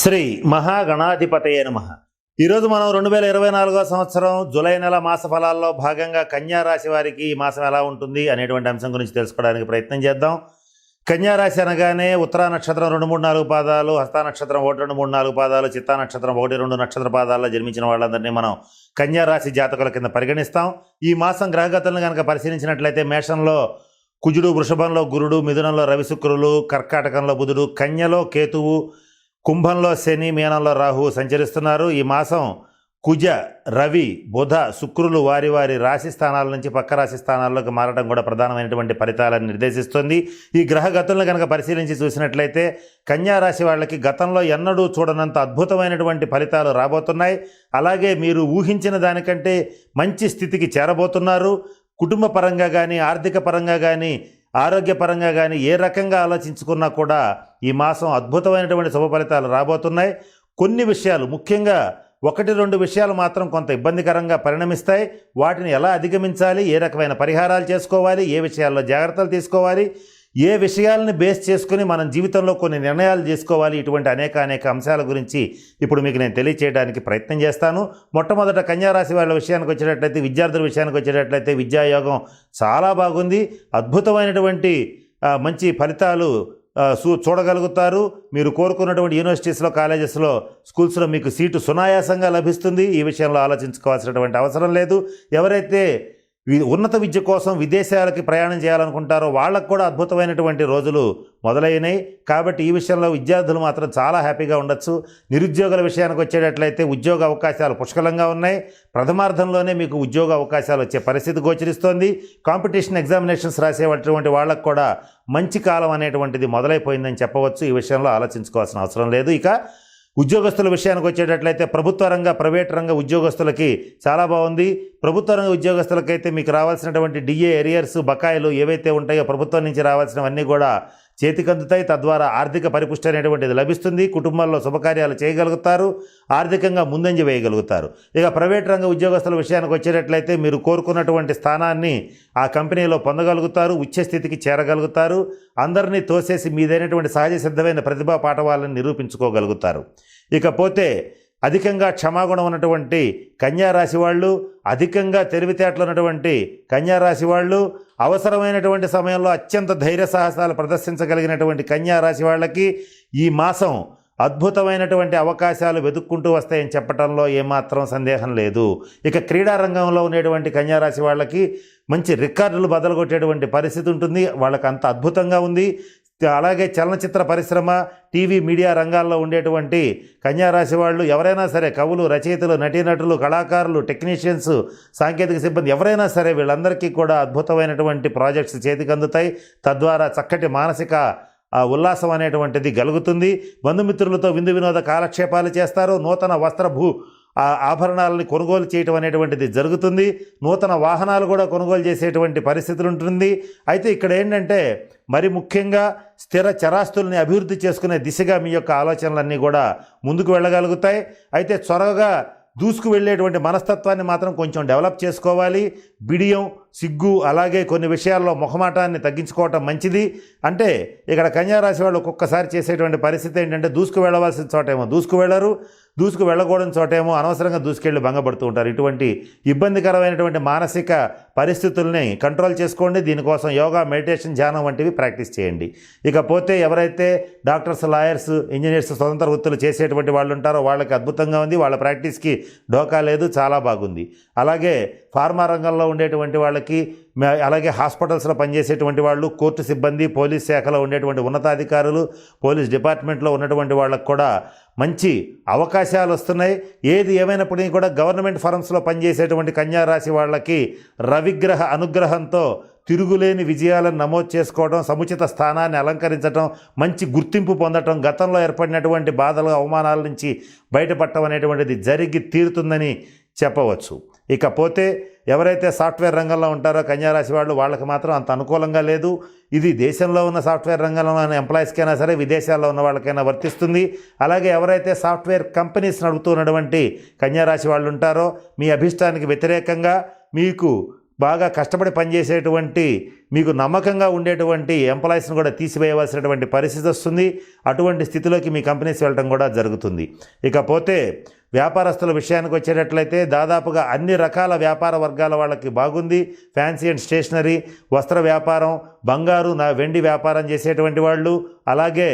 శ్రీ మహాగణాధిపతయ నమ. ఈరోజు మనం రెండు వేల ఇరవై నాలుగో సంవత్సరం జూలై నెల మాస ఫలాల్లో భాగంగా కన్యా రాశి వారికి ఈ మాసం ఎలా ఉంటుంది అనేటువంటి అంశం గురించి తెలుసుకోవడానికి ప్రయత్నం చేద్దాం. కన్యారాశి అనగానే ఉత్తరా నక్షత్రం రెండు మూడు నాలుగు పాదాలు హస్తా నక్షత్రం ఒకటి రెండు మూడు నాలుగు పాదాలు చిత్తా నక్షత్రం ఒకటి రెండు నక్షత్ర పాదాల్లో జన్మించిన వాళ్ళందరినీ మనం కన్యారాశి జాతకుల కింద పరిగణిస్తాం. ఈ మాసం గ్రహగతులను కనుక పరిశీలించినట్లయితే మేషంలో కుజుడు వృషభంలో గురుడు మిథునంలో రవిశుక్రులు కర్కాటకంలో బుధుడు కన్యలో కేతువు కుంభంలో శని మీనంలో రాహు సంచరిస్తున్నారు. ఈ మాసం కుజ రవి బుధ శుక్రులు వారి వారి రాశి స్థానాల నుంచి పక్క రాశి స్థానాల్లోకి మారడం కూడా ప్రధానమైనటువంటి ఫలితాలను నిర్దేశిస్తుంది. ఈ గ్రహ గతులను కనుక పరిశీలించి చూసినట్లయితే కన్యా రాశి వాళ్ళకి గతంలో ఎన్నడూ చూడనంత అద్భుతమైనటువంటి ఫలితాలు రాబోతున్నాయి. అలాగే మీరు ఊహించిన దానికంటే మంచి స్థితికి చేరబోతున్నారు. కుటుంబ పరంగా కానీ ఆర్థిక పరంగా కానీ ఆరోగ్యపరంగా కానీ ఏ రకంగా ఆలోచించుకున్నా కూడా ఈ మాసం అద్భుతమైనటువంటి శుభ ఫలితాలు రాబోతున్నాయి. కొన్ని విషయాలు ముఖ్యంగా ఒకటి రెండు విషయాలు మాత్రం కొంత ఇబ్బందికరంగా పరిణమిస్తాయి. వాటిని ఎలా అధిగమించాలి? ఏ రకమైన పరిహారాలు చేసుకోవాలి? ఏ విషయాల్లో జాగ్రత్తలు తీసుకోవాలి? ఏ విషయాలను బేస్ చేసుకుని మనం జీవితంలో కొన్ని నిర్ణయాలు చేసుకోవాలి? ఇటువంటి అనేక అనేక అంశాల గురించి ఇప్పుడు మీకు నేను తెలియచేయడానికి ప్రయత్నం చేస్తాను. మొట్టమొదట కన్యారాశి వాళ్ళ విషయానికి వచ్చేటట్లయితే విద్యార్థుల విషయానికి వచ్చేటట్లయితే విద్యాయోగం చాలా బాగుంది. అద్భుతమైనటువంటి మంచి ఫలితాలు చూ చూడగలుగుతారు. మీరు కోరుకున్నటువంటి యూనివర్సిటీస్లో కాలేజెస్లో స్కూల్స్లో మీకు సీటు సునాయాసంగా లభిస్తుంది. ఈ విషయంలో ఆలోచించుకోవాల్సినటువంటి అవసరం లేదు. ఎవరైతే ఉన్నత విద్య కోసం విదేశాలకి ప్రయాణం చేయాలనుకుంటారో వాళ్ళకు కూడా అద్భుతమైనటువంటి రోజులు మొదలైనవి కాబట్టి ఈ విషయంలో విద్యార్థులు మాత్రం చాలా హ్యాపీగా ఉండొచ్చు. నిరుద్యోగుల విషయానికి వచ్చేటట్లయితే ఉద్యోగ అవకాశాలు పుష్కలంగా ఉన్నాయి. ప్రథమార్థంలోనే మీకు ఉద్యోగ అవకాశాలు వచ్చే పరిస్థితి గోచరిస్తోంది. కాంపిటీషన్ ఎగ్జామినేషన్స్ రాసేటువంటి వాళ్ళకు కూడా మంచి కాలం అనేటువంటిది మొదలైపోయిందని చెప్పవచ్చు. ఈ విషయంలో ఆలోచించుకోవాల్సిన అవసరం లేదు. ఇక ఉద్యోగస్తుల విషయానికి వచ్చేటట్లయితే ప్రభుత్వ రంగ ప్రైవేట్ రంగ ఉద్యోగస్తులకి చాలా బాగుంది. ప్రభుత్వ రంగ ఉద్యోగస్తులకైతే మీకు రావాల్సినటువంటి డిఏ ఎరియర్స్ బకాయిలు ఏవైతే ఉంటాయో ప్రభుత్వం నుంచి రావాల్సినవన్నీ కూడా చేతికందుతాయి. తద్వారా ఆర్థిక పరిపుష్టి అనేటువంటిది లభిస్తుంది. కుటుంబాల్లో శుభకార్యాలు చేయగలుగుతారు. ఆర్థికంగా ముందంజ వేయగలుగుతారు. ఇక ప్రైవేట్ రంగ ఉద్యోగస్తుల విషయానికి వచ్చేటట్లయితే మీరు కోరుకున్నటువంటి స్థానాన్ని ఆ కంపెనీలో పొందగలుగుతారు. ఉచ్చస్థితికి చేరగలుగుతారు. అందరినీ తోసేసి మీదైనటువంటి సహజ సిద్ధమైన ప్రతిభా పాఠవాలను నిరూపించుకోగలుగుతారు. ఇకపోతే అధికంగా క్షమాగుణం ఉన్నటువంటి కన్యారాశి వాళ్ళు అధికంగా తెలివితేటలు ఉన్నటువంటి కన్యారాశి వాళ్ళు అవసరమైనటువంటి సమయంలో అత్యంత ధైర్య సాహసాలు ప్రదర్శించగలిగినటువంటి కన్యారాశి వాళ్ళకి ఈ మాసం అద్భుతమైనటువంటి అవకాశాలు వెతుక్కుంటూ వస్తాయని చెప్పడంలో ఏమాత్రం సందేహం లేదు. ఇక క్రీడా రంగంలో ఉండేటువంటి కన్యారాశి వాళ్ళకి మంచి రికార్డులు బదలగొట్టేటువంటి పరిస్థితి ఉంటుంది. వాళ్ళకి అంత అద్భుతంగా ఉంది. అలాగే చలనచిత్ర పరిశ్రమ టీవీ మీడియా రంగాల్లో ఉండేటువంటి కన్యారాశి వాళ్ళు ఎవరైనా సరే కవులు రచయితలు నటీనటులు కళాకారులు టెక్నీషియన్స్ సాంకేతిక సిబ్బంది ఎవరైనా సరే వీళ్ళందరికీ కూడా అద్భుతమైనటువంటి ప్రాజెక్ట్స్ చేతికి అందుతాయి తద్వారా చక్కటి మానసిక ఉల్లాసం అనేటువంటిది కలుగుతుంది బంధుమిత్రులతో విందు వినోద కాలక్షేపాలు చేస్తారు. నూతన వస్త్ర భూ ఆ ఆభరణాలని కొనుగోలు చేయటం అనేటువంటిది జరుగుతుంది. నూతన వాహనాలు కూడా కొనుగోలు చేసేటువంటి పరిస్థితులు ఉంటుంది. అయితే ఇక్కడ ఏంటంటే మరి ముఖ్యంగా స్థిర చరాస్తుల్ని అభివృద్ధి చేసుకునే దిశగా మీ యొక్క ఆలోచనలన్నీ కూడా ముందుకు వెళ్ళగలుగుతాయి. అయితే త్వరగా దూసుకు వెళ్ళేటువంటి మనస్తత్వాన్ని మాత్రం కొంచెం డెవలప్ చేసుకోవాలి. బిడియం సిగ్గు అలాగే కొన్ని విషయాల్లో మొహమాటాన్ని తగ్గించుకోవటం మంచిది. అంటే ఇక్కడ కన్యారాశి వాళ్ళు ఒక్కొక్కసారి చేసేటువంటి పరిస్థితి ఏంటంటే దూసుకు వెళ్ళవలసిన చోటేమో దూసుకు వెళ్ళరు దూసుకు వెళ్ళకూడని చోటేమో అనవసరంగా దూసుకెళ్ళి భంగపడుతూ ఉంటారు. ఇటువంటి ఇబ్బందికరమైనటువంటి మానసిక పరిస్థితుల్ని కంట్రోల్ చేసుకోండి. దీనికోసం యోగా మెడిటేషన్ ధ్యానం వంటివి ప్రాక్టీస్ చేయండి. ఇకపోతే ఎవరైతే డాక్టర్స్ లాయర్స్ ఇంజనీర్స్ స్వతంత్ర వృత్తులు చేసేటువంటి వాళ్ళు ఉంటారో వాళ్ళకి అద్భుతంగా ఉంది. వాళ్ళ ప్రాక్టీస్కి డోకా లేదు చాలా బాగుంది. అలాగే ఫార్మా రంగంలో ఉండేటువంటి వాళ్ళకి వాళ్ళకి అలాగే హాస్పిటల్స్లో పనిచేసేటువంటి వాళ్ళు కోర్టు సిబ్బంది పోలీస్ శాఖలో ఉండేటువంటి ఉన్నతాధికారులు పోలీస్ డిపార్ట్మెంట్లో ఉన్నటువంటి వాళ్ళకు కూడా మంచి అవకాశాలు వస్తున్నాయి. ఏది ఏమైనప్పటికీ కూడా గవర్నమెంట్ ఫరమ్స్లో పనిచేసేటువంటి కన్యా రాశి వాళ్ళకి రవిగ్రహ అనుగ్రహంతో తిరుగులేని విజయాలను నమోదు చేసుకోవడం సముచిత స్థానాన్ని అలంకరించడం మంచి గుర్తింపు పొందటం గతంలో ఏర్పడినటువంటి బాధలు అవమానాల నుంచి బయటపడటం అనేటువంటిది జరిగి తీరుతుందని చెప్పవచ్చు. ఇకపోతే ఎవరైతే సాఫ్ట్వేర్ రంగంలో ఉంటారో కన్యారాశి వాళ్ళు వాళ్ళకి మాత్రం అంత అనుకూలంగా లేదు. ఇది దేశంలో ఉన్న సాఫ్ట్వేర్ రంగంలో ఉన్న ఎంప్లాయీస్కైనా సరే విదేశాల్లో ఉన్న వాళ్ళకైనా వర్తిస్తుంది. అలాగే ఎవరైతే సాఫ్ట్వేర్ కంపెనీస్ నడుపుతున్నటువంటి కన్యారాశి వాళ్ళు ఉంటారో మీ అభిష్టానికి వ్యతిరేకంగా మీకు బాగా కష్టపడి పనిచేసేటువంటి మీకు నమ్మకంగా ఉండేటువంటి ఎంప్లాయీస్ని కూడా తీసివేయవలసినటువంటి పరిస్థితి వస్తుంది. అటువంటి స్థితిలోకి మీ కంపెనీస్ వెళ్ళడం కూడా జరుగుతుంది. ఇకపోతే వ్యాపారస్తుల విషయానికి వచ్చేటట్లయితే దాదాపుగా అన్ని రకాల వ్యాపార వర్గాల వాళ్ళకి బాగుంది. ఫ్యాన్సీ అండ్ స్టేషనరీ వస్త్ర వ్యాపారం బంగారు నా వెండి వ్యాపారం చేసేటువంటి వాళ్ళు. అలాగే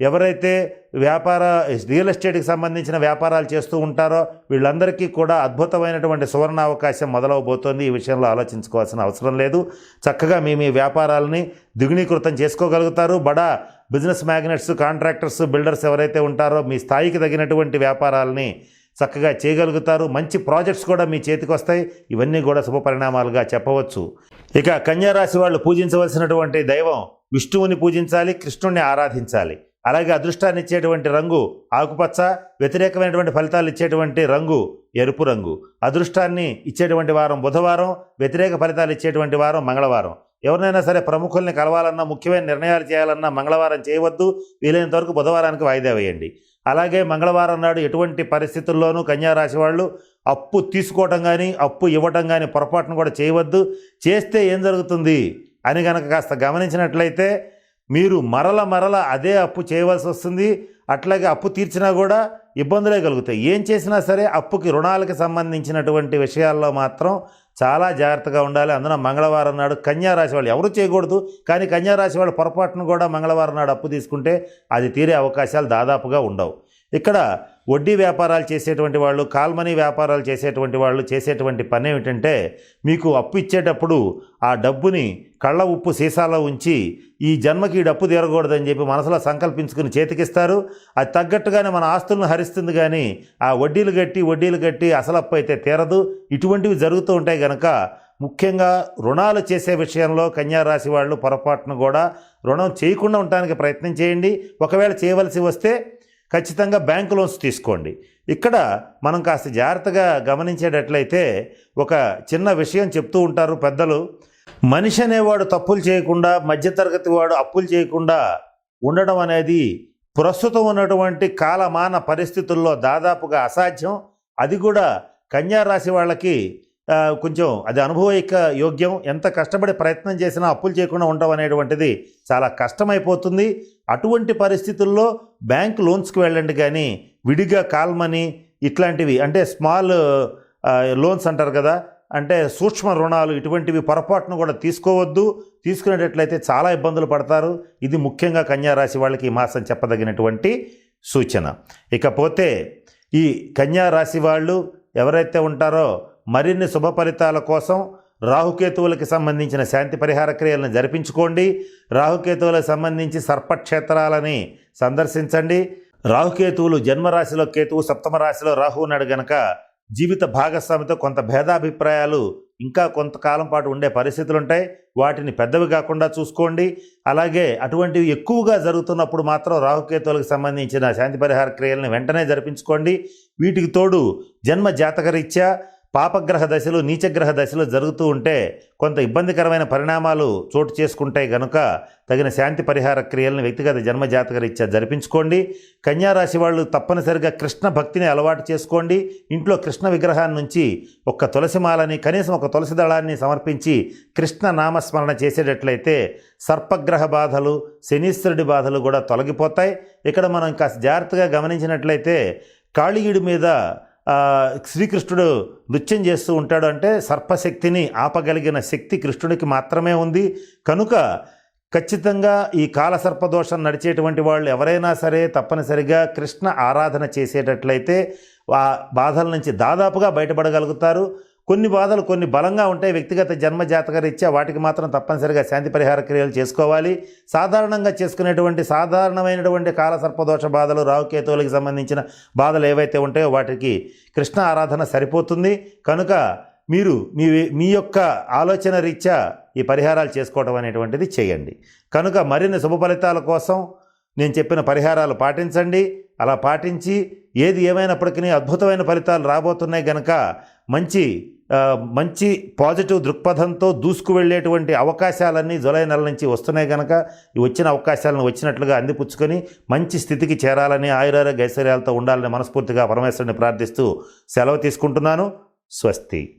ఎవరైతే వ్యాపార రియల్ ఎస్టేట్కి సంబంధించిన వ్యాపారాలు చేస్తూ ఉంటారో వీళ్ళందరికీ కూడా అద్భుతమైనటువంటి సువర్ణ అవకాశం మొదలవబోతోంది. ఈ విషయంలో ఆలోచించుకోవాల్సిన అవసరం లేదు. చక్కగా మీ మీ వ్యాపారాలని ద్విగుణీకృతం చేసుకోగలుగుతారు. బడా బిజినెస్ మ్యాగ్నెట్స్ కాంట్రాక్టర్స్ బిల్డర్స్ ఎవరైతే ఉంటారో మీ స్థాయికి తగినటువంటి వ్యాపారాలని చక్కగా చేయగలుగుతారు. మంచి ప్రాజెక్ట్స్ కూడా మీ చేతికి వస్తాయి. ఇవన్నీ కూడా శుభ పరిణామాలుగా చెప్పవచ్చు. ఇక కన్యారాశి వాళ్ళు పూజించవలసినటువంటి దైవం విష్ణువుని పూజించాలి కృష్ణుణ్ణి ఆరాధించాలి. అలాగే అదృష్టాన్ని ఇచ్చేటువంటి రంగు ఆకుపచ్చ వ్యతిరేకమైనటువంటి ఫలితాలు ఇచ్చేటువంటి రంగు ఎరుపు రంగు. అదృష్టాన్ని ఇచ్చేటువంటి వారం బుధవారం వ్యతిరేక ఫలితాలు ఇచ్చేటువంటి వారం మంగళవారం. ఎవరినైనా సరే ప్రముఖుల్ని కలవాలన్నా ముఖ్యమైన నిర్ణయాలు చేయాలన్నా మంగళవారం చేయవద్దు. వీలైనంత వరకు బుధవారానికి వాయిదా వేయండి. అలాగే మంగళవారం నాడు ఎటువంటి పరిస్థితుల్లోనూ కన్యారాశి వాళ్ళు అప్పు తీసుకోవటం కానీ అప్పు ఇవ్వటం కానీ పొరపాటును కూడా చేయవద్దు. చేస్తే ఏం జరుగుతుంది? అని కనుక కాస్త గమనించినట్లయితే మీరు మరల మరల అదే అప్పు చేయవలసి వస్తుంది. అట్లాగే అప్పు తీర్చినా కూడా ఇబ్బందులే కలుగుతాయి. ఏం చేసినా సరే అప్పుకి రుణాలకు సంబంధించినటువంటి విషయాల్లో మాత్రం చాలా జాగ్రత్తగా ఉండాలి. అందున మంగళవారం నాడు కన్యారాశి వాళ్ళు ఎవరు చేయకూడదు. కానీ కన్యారాశి వాళ్ళు పొరపాటును కూడా మంగళవారం నాడు అప్పు తీసుకుంటే అది తీరే అవకాశాలు దాదాపుగా ఉండవు. ఇక్కడ వడ్డీ వ్యాపారాలు చేసేటువంటి వాళ్ళు కాల్మనీ వ్యాపారాలు చేసేటువంటి వాళ్ళు చేసేటువంటి పని ఏమిటంటే మీకు అప్పు ఇచ్చేటప్పుడు ఆ డబ్బుని కళ్ళ ఉప్పు సీసాలో ఉంచి ఈ జన్మకి ఈ డప్పు తీరకూడదని చెప్పి మనసులో సంకల్పించుకుని చేతికిస్తారు. అది తగ్గట్టుగానే మన ఆస్తులను హరిస్తుంది కానీ ఆ వడ్డీలు కట్టి వడ్డీలు కట్టి అసలు అప్పు అయితే తీరదు. ఇటువంటివి జరుగుతూ ఉంటాయి కనుక ముఖ్యంగా రుణాలు చేసే విషయంలో కన్యా రాశి వాళ్ళు పొరపాటును కూడా రుణం చేయకుండా ఉండడానికి ప్రయత్నం చేయండి. ఒకవేళ చేయవలసి వస్తే ఖచ్చితంగా బ్యాంకు లోన్స్ తీసుకోండి. ఇక్కడ మనం కాస్త జాగ్రత్తగా గమనించేటట్లయితే ఒక చిన్న విషయం చెప్తూ ఉంటారు పెద్దలు. మనిషి అనేవాడు తప్పులు చేయకుండా మధ్యతరగతి వాడు అప్పులు చేయకుండా ఉండడం అనేది ప్రస్తుతం ఉన్నటువంటి కాలమాన పరిస్థితుల్లో దాదాపుగా అసాధ్యం. అది కూడా కన్యా రాశి వాళ్ళకి కొంచెం అది అనుభవైక యోగ్యం ఎంత కష్టపడి ప్రయత్నం చేసినా అప్పులు చేయకుండా ఉండడం అనేటువంటిది చాలా కష్టమైపోతుంది. అటువంటి పరిస్థితుల్లో బ్యాంక్ లోన్స్కి వెళ్ళండి కానీ విడిగా కాల్మని ఇట్లాంటివి అంటే స్మాల్ లోన్స్ అంటారు కదా అంటే సూక్ష్మ రుణాలు ఇటువంటివి పొరపాటును కూడా తీసుకోవద్దు. తీసుకునేటట్లయితే చాలా ఇబ్బందులు పడతారు. ఇది ముఖ్యంగా కన్యా రాశి వాళ్ళకి ఈ మాసం చెప్పదగినటువంటి సూచన. ఇకపోతే ఈ కన్యా రాశి వాళ్ళు ఎవరైతే ఉంటారో మరిన్ని శుభ ఫలితాల కోసం రాహుకేతువులకి సంబంధించిన శాంతి పరిహార క్రియలను జరిపించుకోండి. రాహుకేతువులకు సంబంధించి సర్పక్షేత్రాలని సందర్శించండి. రాహుకేతువులు జన్మరాశిలో కేతువు సప్తమ రాశిలో రాహు ఉన్నాడు గనక జీవిత భాగస్వామితో కొంత భేదాభిప్రాయాలు ఇంకా కొంతకాలం పాటు ఉండే పరిస్థితులు ఉంటాయి వాటిని పెద్దవి కాకుండా చూసుకోండి. అలాగే అటువంటివి ఎక్కువగా జరుగుతున్నప్పుడు మాత్రం రాహుకేతువులకు సంబంధించిన శాంతి పరిహార క్రియలను వెంటనే జరిపించుకోండి. వీటికి తోడు జన్మ జాతకరీత్యా పాపగ్రహ దశలు నీచగ్రహ దశలు జరుగుతూ ఉంటే కొంత ఇబ్బందికరమైన పరిణామాలు చోటు చేసుకుంటాయి గనుక తగిన శాంతి పరిహార క్రియలను వ్యక్తిగత జన్మ జాతకరీత్యా జరిపించుకోండి. కన్యారాశి వాళ్ళు తప్పనిసరిగా కృష్ణ భక్తిని అలవాటు చేసుకోండి. ఇంట్లో కృష్ణ విగ్రహాన్ని నుంచి ఒక తులసి మాలని కనీసం ఒక తులసి దళాన్ని సమర్పించి కృష్ణ నామస్మరణ చేసేటట్లయితే సర్పగ్రహ బాధలు శనీశ్వరుడి బాధలు కూడా తొలగిపోతాయి. ఇక్కడ మనం కాస్త జాగ్రత్తగా గమనించినట్లయితే కాళీయుడి మీద శ్రీకృష్ణుడు నృత్యం చేస్తూ ఉంటాడు అంటే సర్పశక్తిని ఆపగలిగిన శక్తి కృష్ణుడికి మాత్రమే ఉంది. కనుక ఖచ్చితంగా ఈ కాలసర్పదోషం నడిచేటువంటి వాళ్ళు ఎవరైనా సరే తప్పనిసరిగా కృష్ణ ఆరాధన చేసేటట్లయితే ఆ బాధల నుంచి దాదాపుగా బయటపడగలుగుతారు. కొన్ని బాధలు కొన్ని బలంగా ఉంటాయి. వ్యక్తిగత జన్మజాతక రీత్యా వాటికి మాత్రం తప్పనిసరిగా శాంతి పరిహార క్రియలు చేసుకోవాలి. సాధారణంగా చేసుకునేటువంటి సాధారణమైనటువంటి కాలసర్పదోష బాధలు రావుకేతువులకు సంబంధించిన బాధలు ఏవైతే ఉంటాయో వాటికి కృష్ణ ఆరాధన సరిపోతుంది. కనుక మీరు మీ మీ యొక్క ఆలోచన రీత్యా ఈ పరిహారాలు చేసుకోవడం అనేటువంటిది చేయండి. కనుక మరిన్ని శుభ ఫలితాల కోసం నేను చెప్పిన పరిహారాలు పాటించండి. అలా పాటించి ఏది ఏమైనప్పటికీ అద్భుతమైన ఫలితాలు రాబోతున్నాయి గనక మంచి మంచి పాజిటివ్ దృక్పథంతో దూసుకు వెళ్ళేటువంటి అవకాశాలన్నీ జులై నెల నుంచి వస్తున్నాయి కనుక వచ్చిన అవకాశాలను వచ్చినట్లుగా అందిపుచ్చుకొని మంచి స్థితికి చేరాలని ఆయురారోగ్య ఐశ్వర్యాలతో ఉండాలని మనస్ఫూర్తిగా పరమేశ్వరుని ప్రార్థిస్తూ సెలవు తీసుకుంటున్నాను. స్వస్తి.